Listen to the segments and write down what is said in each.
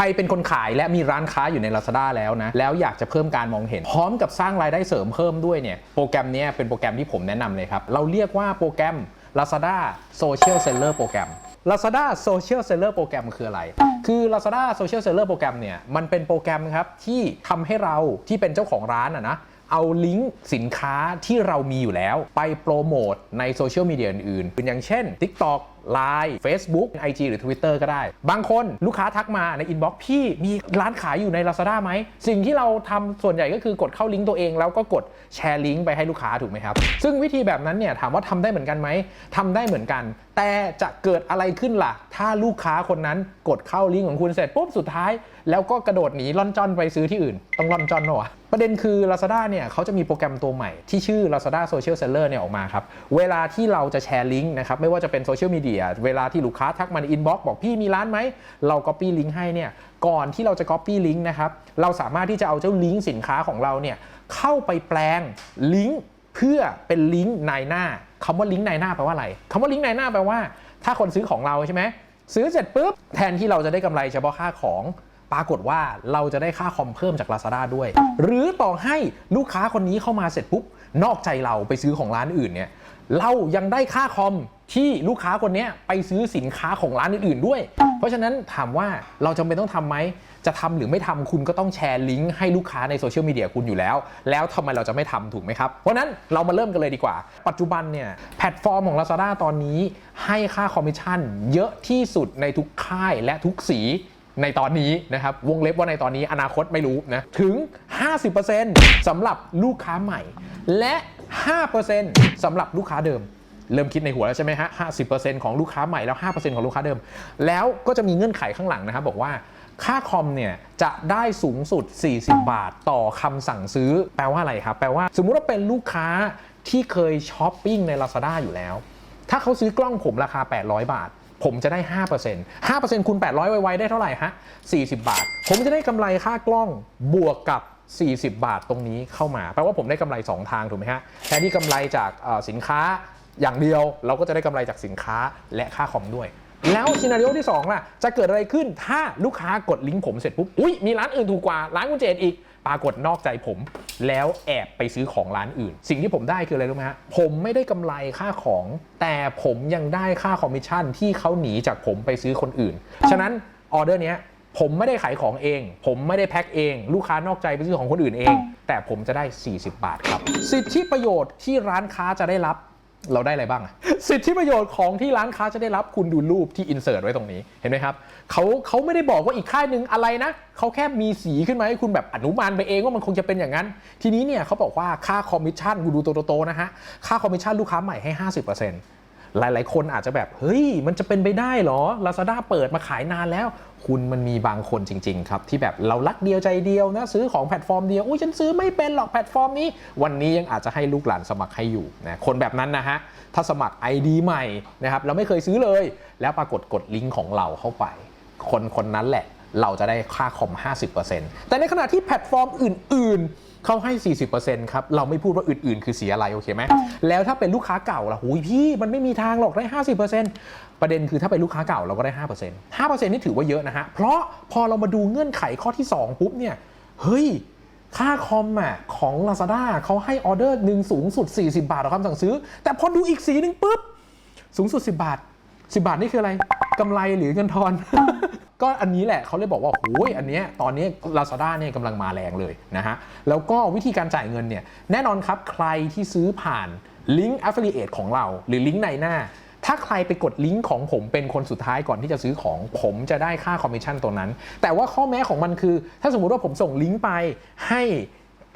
รเป็นคนขายและมีร้านค้าอยู่ใน Lazada แล้วนะ แล้วอยากจะเพิ่มการมองเห็น พร้อมกับสร้างรายได้เสริมเพิ่มด้วยเนี่ย โปรแกรมนี้เป็นโปรแกรมที่ผมแนะนำเลยครับ เราเรียกว่าโปรแกรม Lazada Social Seller Program Lazada Social Seller Program คืออะไร คือ Lazada Social Seller Program เนี่ย มันเป็นโปรแกรมครับที่ทำให้เราที่เป็นเจ้าของร้านอะนะ เอาลิงก์สินค้าที่เรามีอยู่แล้ว ไปโปรโมทในโซเชียลมีเดียอื่นๆเป็นอย่างเช่น TikTok Line Facebook IG หรือ Twitter ก็ได้ บางคนลูกค้าทักมาในอินบ็อกซ์พี่มีร้านขายอยู่ใน Lazada ไหม สิ่งที่เราทำส่วนใหญ่ก็คือกดเข้าลิงก์ตัวเอง แล้วก็กดแชร์ลิงก์ไปให้ลูกค้าถูกไหมครับ ซึ่งวิธีแบบนั้นเนี่ยถามว่าทำได้เหมือนกันไหมทำได้เหมือนกันแต่จะเกิดอะไรขึ้นล่ะ ถ้าลูกค้าคนนั้นกดเข้าลิงก์ของคุณเสร็จปุ๊บสุดท้าย แล้วก็กระโดดหนีล่อนจอนไปซื้อที่อื่น ต้องล่อนจอนเหรอะประเด็นคือ Lazada เนี่ยเขาจะมีโปรแกรมตัวใหม่ ที่ชื่อ Lazada Social Seller เนี่ยออกมาครับ เวลาที่เราจะแชร์ลิงก์นะครับ ไม่ว่าจะเป็นโซเชียลมีเดียเวลาที่ลูกค้าทักมาในอินบ็อกซ์บอกพี่มีร้านไหม เรา Copy ลิงก์ให้เนี่ยก่อนที่เราจะ Copy ลิงก์นะครับเราสามารถที่จะเอาเจ้าลิงก์สินค้าของเราเนี่ยเข้าไปแปลงลิงก์ เพื่อเป็นลิงก์ในหน้าคำว่าลิงก์ในหน้าแปลว่าอะไรคำว่าลิงก์ในหน้าแปลว่า ถ้าคนซื้อของเราใช่ไหมซื้อเสร็จปุ๊บแทนที่เราจะได้กำไรเฉพาะค่าของปรากฏว่าเราจะได้ค่าคอมเพิ่มจาก Lazada ด้วย หรือต่อให้ลูกค้าคนนี้เข้ามาเสร็จปุ๊บ นอกใจเราไปซื้อของร้านอื่นเนี่ยเรายังได้ค่าคอมที่ลูกค้าคนนี้ไปซื้อสินค้าของร้านอื่นๆด้วย เพราะฉะนั้นถามว่าเราจำเป็นต้องทำไหม จะทำหรือไม่ทำคุณก็ต้องแชร์ลิงก์ให้ลูกค้าในโซเชียลมีเดียคุณอยู่แล้ว แล้วทำไมเราจะไม่ทำถูกไหมครับ เพราะนั้นเรามาเริ่มกันเลยดีกว่า ปัจจุบันเนี่ยแพลตฟอร์มของ Lazada ตอนนี้ให้ค่าคอมมิชชั่นเยอะที่สุดในทุกค่ายและทุกสีในตอนนี้นะครับ วงเล็บว่าในตอนนี้อนาคตไม่รู้นะ ถึง 50%สำหรับลูกค้าใหม่ และ 5%สำหรับลูกค้าเดิม เริ่มคิดในหัวแล้วใช่ไหมฮะ 50%ของลูกค้าใหม่แล้ว 5%ของลูกค้าเดิม แล้วก็จะมีเงื่อนไขข้างหลังนะครับบอกว่า ค่าคอมเนี่ยจะได้สูงสุด 40 บาทต่อคำสั่งซื้อ แปลว่าอะไรครับ แปลว่า สมมุติว่าเป็นลูกค้าที่เคยช้อปปิ้งใน Lazada อยู่แล้ว ถ้าเขาซื้อกล้องผมราคา 800 บาท ผมจะได้ 5% 5%คูณ800 ไวๆ ได้เท่าไหร่ฮะ 40 บาท ผมจะได้กำไรค่ากล้องบวกกับ 40 บาทตรงนี้เข้ามา แปลว่าผมได้กำไร 2 ทางถูกไหมฮะ แทนที่กำไรจากสินค้าอย่างเดียว เราก็จะได้กำไรจากสินค้าและค่าคอมด้วย แล้วซีนารีโอที่2ล่ะจะเกิดอะไรขึ้นถ้าลูกค้ากดลิงก์ผมเสร็จปุ๊บอุ้ยมีร้านอื่นถูกกว่าร้านคุณเจนอีก ปรากฏนอกใจผม แล้วแอบไปซื้อของร้านอื่น สิ่งที่ผมได้คืออะไรรู้ไหมฮะผมไม่ได้กำไรค่าของ แต่ผมยังได้ค่าคอมมิชชั่นที่เขาหนีจากผมไปซื้อคนอื่น ฉะนั้นออเดอร์เนี้ยผมไม่ได้ขายของเอง ผมไม่ได้แพ็คเอง ลูกค้านอกใจไปซื้อของคนอื่นเอง แต่ผมจะได้ 40 บาทครับ สิทธิประโยชน์ที่ร้านค้าจะได้รับ เราได้อะไรบ้างอะสิทธิประโยชน์ของที่ร้านค้าจะได้รับคุณดูรูปที่อินเสิร์ตไว้ตรงนี้เห็นไหมครับเขาเขาไม่ได้บอกว่าอีกค่ายหนึ่งอะไรนะเขาแค่มีสีขึ้นมาให้คุณแบบอนุมานไปเองว่ามันคงจะเป็นอย่างนั้น ทีนี้เนี่ยเขาบอกว่าค่าคอมมิชชั่นคุณดูโตๆนะฮะค่าคอมมิชชั่นลูกค้าใหม่ให้ 50% หลาย ๆ คนอาจจะแบบ เฮ้ย มันจะเป็นไปได้หรอ Lazada เปิดมาขายนานแล้ว คุณมันมีบางคนจริง ๆ ครับ ที่แบบเรารักเดียวใจเดียวนะซื้อของแพลตฟอร์มเดียว อุ้ยฉันซื้อไม่เป็นหรอกแพลตฟอร์มนี้ วันนี้ยังอาจจะให้ลูกหลานสมัครให้อยู่นะคนแบบนั้นนะฮะถ้าสมัคร ID ใหม่นะครับเราไม่เคยซื้อเลย แล้วปรากฏกดลิงก์ของเราเข้าไป คนคนนั้นแหละ เราจะได้ค่าคอม 50%แต่ในขณะที่แพลตฟอร์มอื่น ๆ เขาให้ 40%ครับ เราไม่พูดว่าอื่นๆ คือเสียอะไร โอเคไหม แล้วถ้าเป็นลูกค้าเก่าล่ะหูยพี่ มันไม่มีทางหรอกได้ 50%ประเด็นคือถ้าเป็นลูกค้าเก่าเราก็ได้ 5% 5%นี่ถือว่าเยอะนะฮะ เพราะพอเรามาดูเงื่อนไขข้อที่ 2 ปุ๊บเนี่ย เฮ้ย ค่าคอมอะของ Lazada เขาให้ออเดอร์หนึ่งสูงสุด 40 บาทต่อคำสั่งซื้อ แต่พอดูอีกสีหนึ่งปุ๊บ สูงสุด 10 บาท 10 บาทนี่คืออะไรกำไรหรือเงินทอน ก็อันนี้แหละเขาเลยบอกว่าโอ้ยอันเนี้ยตอนนี้ Lazada เนี่ยกำลังมาแรงเลยนะฮะ แล้วก็วิธีการจ่ายเงินเนี่ยแน่นอนครับใครที่ซื้อผ่านลิงก์ Affiliate ของเรา หรือลิงก์ในหน้า ถ้าใครไปกดลิงก์ของผมเป็นคนสุดท้ายก่อนที่จะซื้อของผมจะได้ค่าคอมมิชชั่นตัวนั้น แต่ว่าข้อแม้ของมันคือ ถ้าสมมุติว่าผมส่งลิงก์ไปให้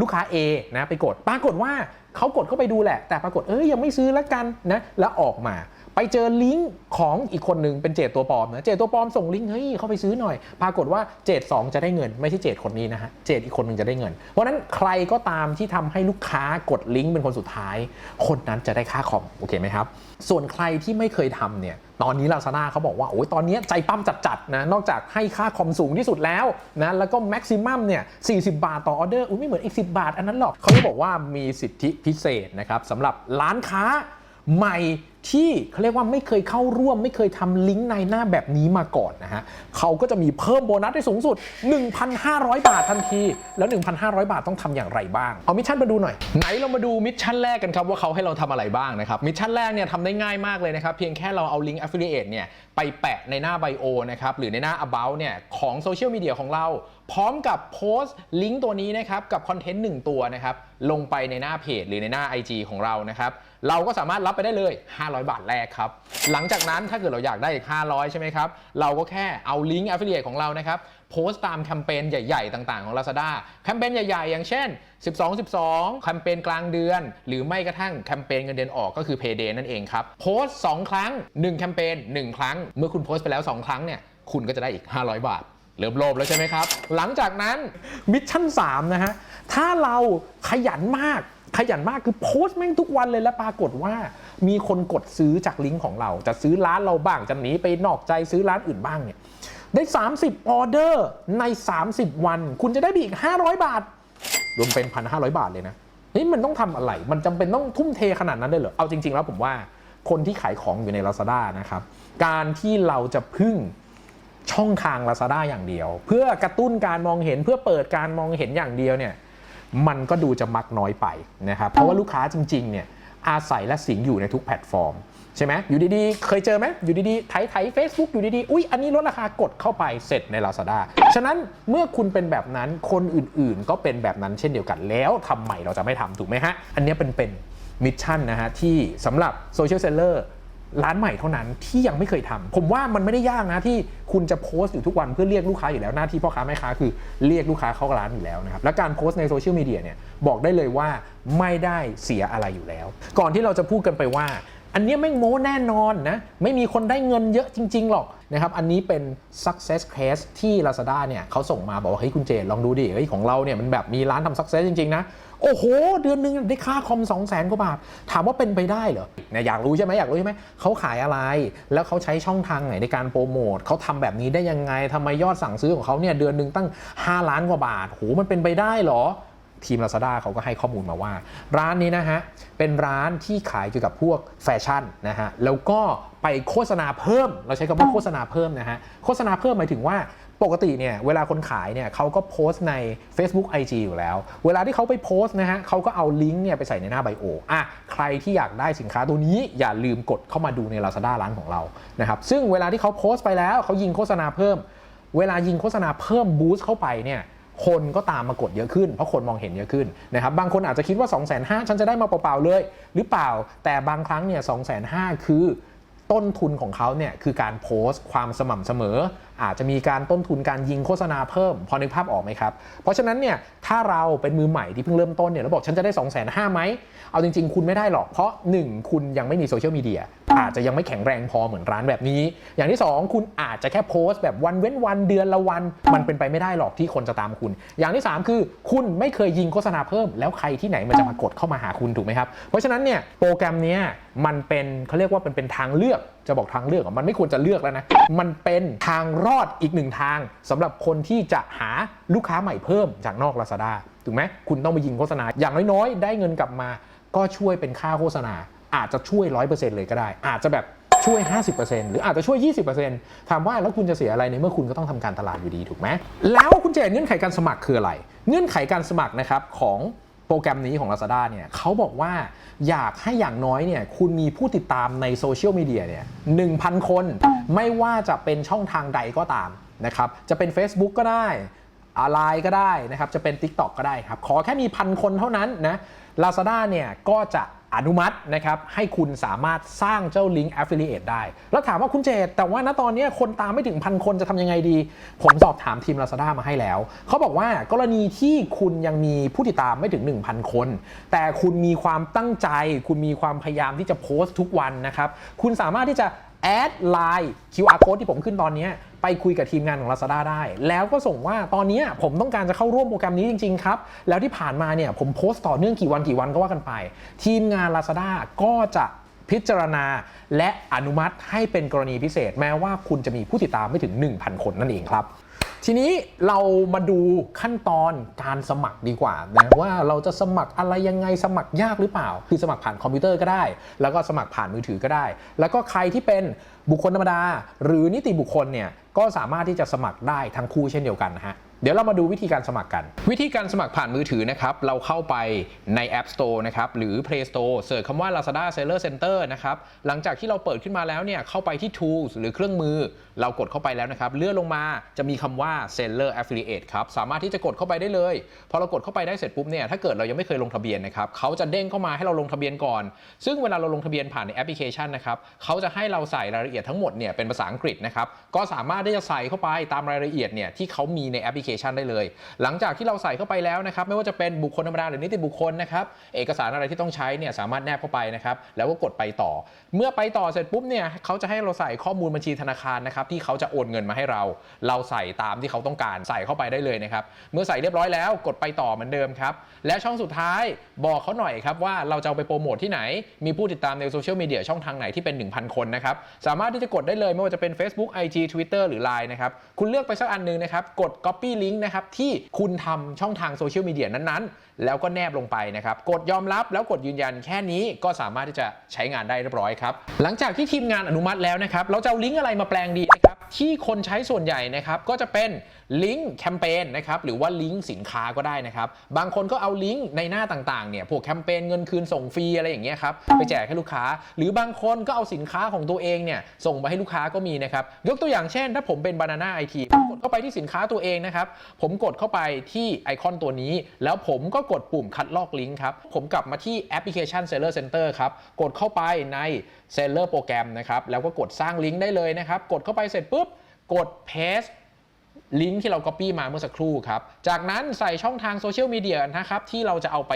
ลูกค้า A นะไปกดปรากฏว่าเขากดเข้าไปดูแหละ แต่ปรากฏเอ้ยยังไม่ซื้อแล้วกันนะแล้วออกมา ไปเจอลิงก์ของอีกคนหนึ่งเป็นเจดตัวปลอมนะเจดตัวปลอมส่งลิงก์เฮ้ยเข้าไปซื้อหน่อย ปรากฏว่าเจดสองจะได้เงิน ไม่ใช่เจดคนนี้นะฮะเจดอีกคนหนึ่งจะได้เงิน เพราะนั้นใครก็ตามที่ทำให้ลูกค้ากดลิงก์เป็นคนสุดท้าย คนนั้นจะได้ค่าคอมโอเคไหมครับ ส่วนใครที่ไม่เคยทำเนี่ยตอนนี้ลาซาด้าเขาบอกว่าโอ้ยตอนนี้ใจปั้มจัดๆนะนอกจากให้ค่าคอมสูงที่สุดแล้วนะแล้วก็แม็กซิมัมเนี่ย40 บาทต่อออเดอร์อุ้ยไม่เหมือนอีก10 บาทอันนั้นหรอกเขาบอกว่ามีสิทธิพิเศษนะครับสำหรับร้านค้า ใหม่ที่เขาเรียกว่าไม่เคยเข้าร่วม ไม่เคยทำลิงก์ในหน้าแบบนี้มาก่อนนะฮะเขาก็จะมีเพิ่มโบนัสได้สูงสุด 1,500 บาททันที แล้ว 1,500 บาทต้องทำอย่างไรบ้าง เอามิชชั่นมาดูหน่อย ไหนเรามาดูมิชชั่นแรกกันครับว่าเขาให้เราทำอะไรบ้างนะครับ มิชชั่นแรกเนี่ยทำได้ง่ายมากเลยนะครับ เพียงแค่เราเอาลิงก์ affiliate เนี่ยไปแปะในหน้าไบโอนะครับหรือในหน้า about เนี่ยของโซเชียลมีเดียของเรา พร้อมกับโพสต์ลิงก์ตัวนี้นะครับกับคอนเทนต์หนึ่งตัวนะครับลงไปในหน้าเพจหรือในหน้า IG ของเรานะครับ เราก็สามารถรับไปได้เลย 500 บาทแรกครับ หลังจากนั้นถ้าเกิดเราอยากได้อีก 500 ใช่ไหมครับ เราก็แค่เอาลิงก์ affiliate ของเรานะครับโพสต์ตามแคมเปญใหญ่ๆ ต่างๆ ของ Lazada แคมเปญใหญ่ๆ อย่างเช่น 12 12 แคมเปญกลางเดือน หรือไม่กระทั่งแคมเปญเงินเดือนออกก็คือ Payday นั่นเองครับ โพสต์ 2 ครั้ง 1 แคมเปญ1 ครั้ง เมื่อคุณโพสต์ไปแล้ว 2 ครั้งเนี่ย คุณก็จะได้อีก 500 บาท เริ่มโลภแล้วใช่ไหมครับ หลังจากนั้นมิชชั่น3นะฮะ ถ้าเราขยันมาก ขยันมากคือโพสต์แม่งทุกวันเลยแล้วปรากฏว่า มีคนกดซื้อจากลิงก์ของเรา จะซื้อร้านเราบ้างจะหนีไปนอกใจซื้อร้านอื่นบ้างเนี่ยได้ 30 ออเดอร์ใน 30 วัน คุณจะได้อีก 500 บาท รวมเป็น 1,500 บาทเลยนะเฮ้ยมันต้องทำอะไร มันจำเป็นต้องทุ่มเทขนาดนั้นเลยเหรอ เอาจริง ๆ แล้วผมว่าคนที่ขายของอยู่ใน Lazada นะครับ การที่เราจะพึ่งช่องทาง Lazada อย่างเดียว เพื่อกระตุ้นการมองเห็นเพื่อเปิดการมองเห็นอย่างเดียวเนี่ย มันก็ดูจะมักน้อยไปนะครับเพราะว่าลูกค้าจริงๆเนี่ยอาศัยและสิงอยู่ในทุกแพลตฟอร์มใช่ไหมอยู่ดีๆ เคยเจอไหมอยู่ดีๆไถไถเฟซบุ๊กอยู่ดีๆ อุ๊ยอันนี้ลดราคากดเข้าไปเสร็จใน Lazada ฉะนั้นเมื่อคุณเป็นแบบนั้นคนอื่นๆ ก็เป็นแบบนั้นเช่นเดียวกันแล้วทำไมเราจะไม่ทำถูกไหมฮะ อันนี้เป็นเป็นมิชชั่นนะฮะที่สำหรับโซเชียลเซลเลอร์ ร้านใหม่เท่านั้นที่ยังไม่เคยทำผมว่ามันไม่ได้ยากนะที่คุณจะโพสต์อยู่ทุกวันเพื่อเรียกลูกค้าอยู่แล้วหน้าที่พ่อค้าแม่ค้าคือเรียกลูกค้าเข้าร้านอยู่แล้วนะครับและการโพสต์ในโซเชียลมีเดียเนี่ยบอกได้เลยว่าไม่ได้เสียอะไรอยู่แล้ว ก่อนที่เราจะพูดกันไปว่า อันนี้ไม่โม้แน่นอนนะ ไม่มีคนได้เงินเยอะจริง ๆ หรอกนะครับ อันนี้เป็น success case ที่ Lazada เนี่ยเขาส่งมาบอกว่า เฮ้ยคุณเจลองดูดิ เฮ้ยของเราเนี่ยมันแบบมีร้านทำ success จริง ๆ นะ โอ้โห เดือนหนึงได้ค่าคอม 2 0 0แสนกว่าบาท ถามว่าเป็นไปได้เหรอเนี่ยอยากรู้ใช่ไหมอยากรู้ใช่ไหม เขาขายอะไร แล้วเขาใช้ช่องทางไหนในการโปรโมทเขาทำแบบนี้ได้ยังไงทำไมยอดสั่งซื้อของเขาเนี่ยเดือนหนึ่งตั้ง 5 ล้านกว่าบาทโหมันเป็นไปได้เหรอ ทีม Lazada เขาก็ให้ข้อมูลมาว่า ร้านนี้นะฮะ เป็นร้านที่ขายเกี่ยวกับพวกแฟชั่นนะฮะ แล้วก็ไปโฆษณาเพิ่ม เราใช้คำว่าโฆษณาเพิ่มนะฮะ โฆษณาเพิ่มหมายถึงว่าปกติเนี่ยเวลาคนขายเนี่ยเขาก็โพสต์ใน Facebook IG อยู่แล้ว เวลาที่เขาไปโพสต์นะฮะเขาก็เอาลิงก์เนี่ยไปใส่ในหน้าไบโออะใครที่อยากได้สินค้าตัวนี้อย่าลืมกดเข้ามาดูใน Lazada ร้านของเรานะครับซึ่งเวลาที่เขาโพสต์ไปแล้วเขายิงโฆษณาเพิ่ม เวลายิงโฆษณาเพิ่มบูสต์เข้าไปเนี่ย คนก็ตามมากดเยอะขึ้น เพราะคนมองเห็นเยอะขึ้นนะครับบางคนอาจจะคิดว่า 2 5 0 0 0ฉันจะได้มาเปล่าๆเลย หรือเปล่าแต่บางครั้งเนี่ย2 5 0 0 0คือต้นทุนของเขาเนี่ยคือการโพสต์ความสม่ำเสมอ อาจจะมีการต้นทุนการยิงโฆษณาเพิ่ม พอนึกภาพออกไหมครับ เพราะฉะนั้นเนี่ยถ้าเราเป็นมือใหม่ที่เพิ่งเริ่มต้นเนี่ยแล้วบอกฉันจะได้ 2 5 0 0 0ไหมเอาจริง ๆ คุณไม่ได้หรอก เพราะ 1 คุณยังไม่มีโซเชียลมีเดียอาจจะยังไม่แข็งแรงพอเหมือนร้านแบบนี้ อย่างที่ 2 คุณอาจจะแค่โพสต์แบบวันเว้นวันเดือนละวัน มันเป็นไปไม่ได้หรอกที่คนจะตามคุณ อย่างที่ 3 คือคุณไม่เคยยิงโฆษณาเพิ่ม แล้วใครที่ไหนมันจะมากดเข้ามาหาคุณถูกไหมครับเพราะฉะนั้นเนี่ยโปรแกรมนี้มันเป็นเขาเรียกว่าเป็นเป็นทางเลือก จะบอกทางเลือกมันไม่ควรจะเลือกแล้วนะ มันเป็นทางรอดอีกหนึ่งทางสำหรับคนที่จะหาลูกค้าใหม่เพิ่มจากนอก Lazada ถูกไหมคุณต้องไปยิงโฆษณา อย่างน้อยๆ ได้เงินกลับมา ก็ช่วยเป็นค่าโฆษณา อาจจะช่วย 100%เลยก็ได้ อาจจะแบบช่วย 50%หรืออาจจะช่วย 20%ถามว่าแล้วคุณจะเสียอะไรในเมื่อคุณก็ต้องทำการตลาดอยู่ดีถูกไหมแล้วคุณเจนเงื่อนไขการสมัครคืออะไร เงื่อนไขการสมัครนะครับของ โปรแกรมนี้ของ Lazada เนี่ยเขาบอกว่าอยากให้อย่างน้อยเนี่ยคุณมีผู้ติดตามในโซเชียลมีเดียเนี่ย1,000คน ไม่ว่าจะเป็นช่องทางใดก็ตามนะครับจะเป็น Facebook ก็ได้อะไรก็ได้นะครับจะเป็น TikTok ก็ได้ครับขอแค่มีพันคนเท่านั้นนะ Lazada เนี่ยก็จะ อนุมัตินะครับให้คุณสามารถสร้างเจ้าลิงก์ Affiliate ได้ แล้วถามว่าคุณเจต แต่ว่าณตอนนี้คนตามไม่ถึงพันคนจะทำยังไงดี ผมสอบถามทีม Lazada มาให้แล้ว เขาบอกว่ากรณีที่คุณยังมีผู้ติดตามไม่ถึง 1,000 คน แต่คุณมีความตั้งใจ คุณมีความพยายามที่จะโพสต์ทุกวันนะครับ คุณสามารถที่จะแอดไลน์ QR code ที่ผมขึ้นตอนนี้ ไปคุยกับทีมงานของ Lazada ได้ แล้วก็ส่งว่าตอนนี้ผมต้องการจะเข้าร่วมโปรแกรมนี้จริงๆครับ แล้วที่ผ่านมาเนี่ยผมโพสต์ต่อเนื่องกี่วันกี่วันก็ว่ากันไป ทีมงาน Lazada ก็จะพิจารณาและอนุมัติให้เป็นกรณีพิเศษ แม้ว่าคุณจะมีผู้ติดตามไม่ถึง 1,000 คนนั่นเองครับ ทีนี้เรามาดูขั้นตอนการสมัครดีกว่านะว่าเราจะสมัครอะไรยังไงสมัครยากหรือเปล่า คือสมัครผ่านคอมพิวเตอร์ก็ได้ แล้วก็สมัครผ่านมือถือก็ได้ แล้วก็ใครที่เป็นบุคคลธรรมดา หรือนิติบุคคลเนี่ยก็สามารถที่จะสมัครได้ทั้งคู่เช่นเดียวกันนะฮะ เดี๋ยวเรามาดูวิธีการสมัครกัน วิธีการสมัครผ่านมือถือนะครับ เราเข้าไปใน App Store นะครับ หรือ Play Store เสิร์ชคำว่า Lazada Seller Center นะครับ หลังจากที่เราเปิดขึ้นมาแล้วเนี่ย เข้าไปที่ Tools หรือเครื่องมือ เรากดเข้าไปแล้วนะครับ เลื่อนลงมาจะมีคำว่า Seller Affiliate ครับ สามารถที่จะกดเข้าไปได้เลย พอเรากดเข้าไปได้เสร็จปุ๊บเนี่ย ถ้าเกิดเรายังไม่เคยลงทะเบียนนะครับเขาจะเด้งเข้ามาให้เราลงทะเบียนก่อน ซึ่งเวลาเราลงทะเบียนผ่านในแอปพลิเคชันนะครับเขาจะให้เราใส่รายละเอียดทั้งหมดเนี่ยเป็นภาษาอังกฤษนะครับก็สามารถที่จะใส่เข้าไปตามรายละเอียดเนี่ยที่เขามีในแอปพลิเคชันได้เลย หลังจากที่เราใส่เข้าไปแล้วนะครับไม่ว่าจะเป็นบุคคลธรรมดาหรือนิติบุคคลนะครับเอกสารอะไรที่ต้องใช้เนี่ยสามารถแนบเข้าไปนะครับแล้วก็กดไปต่อ เมื่อไปต่อเสร็จปุ๊บเนี่ยเขาจะให้เราใส่ข้อมูลบัญชีธนาคารนะครับที่เขาจะโอนเงินมาให้เรา เราใส่ตามที่เขาต้องการใส่เข้าไปได้เลยนะครับเมื่อใส่เรียบร้อยแล้วกดไปต่อเหมือนเดิมครับและช่องสุดท้ายบอกเขาหน่อยครับว่าเราจะเอาไปโปรโมทที่ไหน มีผู้ติดตามในโซเชียลมีเดียช่องทางไหนที่เป็น 1,000 คนนะครับสามารถที่จะกดได้เลยไม่ว่าจะเป็น Facebook IG Twitter หรือ Line นะครับคุณเลือกไปสักอันนึงนะครับกด Copy ลิงก์นะครับที่คุณทำช่องทางโซเชียลมีเดียนั้น แล้วก็แนบลงไปนะครับ กดยอมรับแล้วกดยืนยันแค่นี้ก็สามารถที่จะใช้งานได้เรียบร้อยครับ หลังจากที่ทีมงานอนุมัติแล้วนะครับ เราจะเอาลิงก์อะไรมาแปลงดีนะครับ ที่คนใช้ส่วนใหญ่นะครับ ก็จะเป็นลิงก์แคมเปญนะครับ หรือว่าลิงก์สินค้าก็ได้นะครับ บางคนก็เอาลิงก์ในหน้าต่างๆ เนี่ย พวกแคมเปญเงินคืนส่งฟรีอะไรอย่างเงี้ยครับ ไปแจกให้ลูกค้า หรือบางคนก็เอาสินค้าของตัวเองเนี่ยส่งไปให้ลูกค้าก็มีนะครับ ยกตัวอย่างเช่น ถ้าผมเป็น Banana IT ผมกดเข้าไปที่สินค้าตัวเองนะครับ ผมกดเข้าไปที่ไอคอนตัวนี้ แล้วผมก็กดปุ่มคัดลอกลิงก์ครับ ผมกลับมาที่แอปพลิเคชัน Seller Center ครับ กดเข้าไปใน Seller โปรแกรมนะครับ แล้วก็กดสร้างลิงก์ได้เลยนะครับ กดเข้าไปเสร็จปุ๊บ กด paste ลิงก์ที่เรา Copy มาเมื่อสักครู่ครับ จากนั้นใส่ช่องทางโซเชียลมีเดียนะครับที่เราจะเอาไป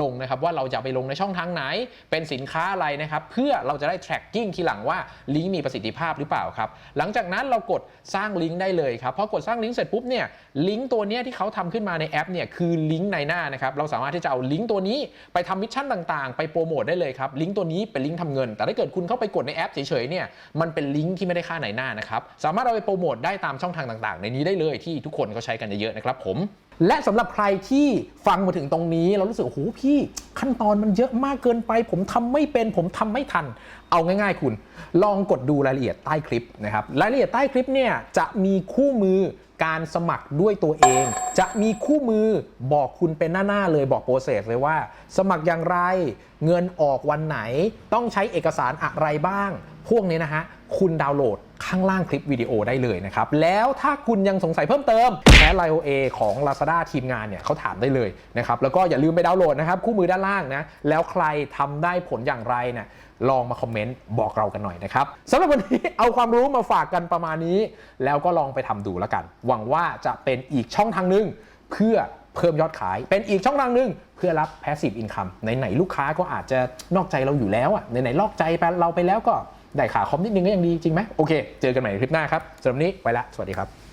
ลงนะครับ ว่าเราจะไปลงในช่องทางไหน เป็นสินค้าอะไรนะครับ เพื่อเราจะได้ tracking ทีหลังว่าลิงก์มีประสิทธิภาพหรือเปล่าครับ หลังจากนั้นเรากดสร้างลิงก์ได้เลยครับพอกดสร้างลิงก์เสร็จปุ๊บเนี่ยลิงก์ตัวเนี้ยที่เขาทำขึ้นมาในแอปเนี่ยคือลิงก์ในหน้านะครับเราสามารถที่จะเอาลิงก์ตัวนี้ไปทำมิชชั่นต่างๆ ไปโปรโมทได้เลยครับลิงก์ตัวนี้เป็นลิงก์ทำเงิน แต่ถ้าเกิดคุณเข้าไปกดในแอปเฉยๆเนี่ยมันเป็นลิงก์ที่ไม่ได้ค่าไหนหน้านะครับสามารถเอาไปโปรโมทได้ตามช่องทางต่าง ๆ ในนี้ได้เลยที่ทุกคนเขาใช้กันเยอะๆนะครับผม และสำหรับใครที่ฟังมาถึงตรงนี้ เรารู้สึกโอ้โหพี่ขั้นตอนมันเยอะมากเกินไป ผมทำไม่เป็นผมทำไม่ทัน เอาง่ายๆ คุณ ลองกดดูรายละเอียดใต้คลิปนะครับรายละเอียดใต้คลิปเนี่ยจะมีคู่มือการสมัครด้วยตัวเอง จะมีคู่มือบอกคุณเป็นหน้า ๆ เลยบอกโปรเซสเลยว่า สมัครอย่างไร เงินออกวันไหน ต้องใช้เอกสารอะไรบ้าง พวกนี้นะฮะ คุณดาวน์โหลด ข้างล่างคลิปวิดีโอได้เลยนะครับ แล้วถ้าคุณยังสงสัยเพิ่มเติมแอดไลโอเอของ Lazada ทีมงานเนี่ยเขาถามได้เลยนะครับ แล้วก็อย่าลืมไปดาวน์โหลดนะครับ คู่มือด้านล่างนะ แล้วใครทำได้ผลอย่างไรเนี่ยลองมาคอมเมนต์บอกเรากันหน่อยนะครับสำหรับวันนี้เอาความรู้มาฝากกันประมาณนี้ แล้วก็ลองไปทำดูแล้วกัน หวังว่าจะเป็นอีกช่องทางหนึ่งเพื่อเพิ่มยอดขายเป็นอีกช่องทางหนึ่งเพื่อรับ passive income ไหนๆลูกค้าก็อาจจะนอกใจเราอยู่แล้วอะไหนๆลอกใจไปเราไปแล้วก็ ได้ขาคอมนิดนึงก็ยังดีจริงไหมโอเค เจอกันใหม่ในคลิปหน้าครับสำหรับวันนี้ไปละสวัสดีครับ